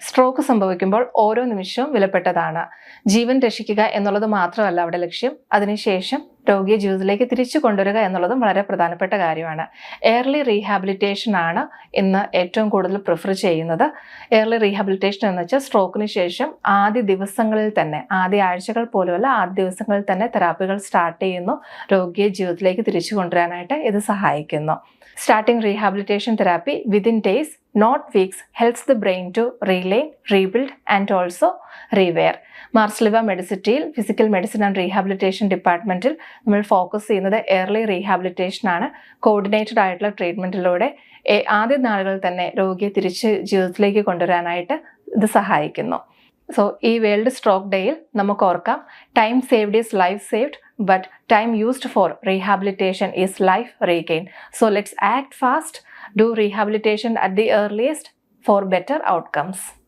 Stroke സംഭവിക്കുമ്പോൾ ഓരോ നിമിഷവും വിലപ്പെട്ടതാണ്. ജീവൻ രക്ഷിക്കുക എന്നുള്ളത് മാത്രമല്ല അവിടെ ലക്ഷ്യം. അതിനുശേഷം രോഗിയെ ജീവിതത്തിലേക്ക് തിരിച്ചു കൊണ്ടുവരിക എന്നുള്ളതും വളരെ പ്രധാനപ്പെട്ട കാര്യമാണ്. എയർലി റീഹാബിലിറ്റേഷൻ ആണ് ഇന്ന് ഏറ്റവും കൂടുതൽ പ്രിഫർ ചെയ്യുന്നത്. എയർലി റീഹാബിലിറ്റേഷൻ എന്ന് വെച്ചാൽ സ്ട്രോക്കിന് ശേഷം ആദ്യ ദിവസങ്ങളിൽ തന്നെ ആദ്യ ആഴ്ചകൾ പോലുമല്ല ആദ്യ ദിവസങ്ങളിൽ തന്നെ തെറാപ്പികൾ സ്റ്റാർട്ട് ചെയ്യുന്നു. രോഗിയെ ജീവിതത്തിലേക്ക് തിരിച്ചു കൊണ്ടുവരാനായിട്ട് ഇത് സഹായിക്കുന്നു. Starting rehabilitation therapy within days not weeks helps the brain to relay rebuild and also rewire Marsleeva മെഡിസിറ്റിയിൽ physical medicine and rehabilitation ഡിപ്പാർട്ട്മെന്റിൽ നമ്മൾ ഫോക്കസ് ചെയ്യുന്നത് എയർലി റീഹാബിലിറ്റേഷൻ ആണ്. കോർഡിനേറ്റഡ് ആയിട്ടുള്ള ട്രീറ്റ്മെന്റിലൂടെ ആദ്യ നാളുകളിൽ തന്നെ രോഗിയെ തിരിച്ച് ജീവിതത്തിലേക്ക് കൊണ്ടുവരാനായിട്ട് ഇത് സഹായിക്കുന്നു. സോ ഈ വേൾഡ് സ്ട്രോക്ക് ഡേയിൽ നമുക്ക് ഓർക്കാം time saved is life saved but time used for rehabilitation is life regain so let's act fast Do rehabilitation at the earliest for better outcomes.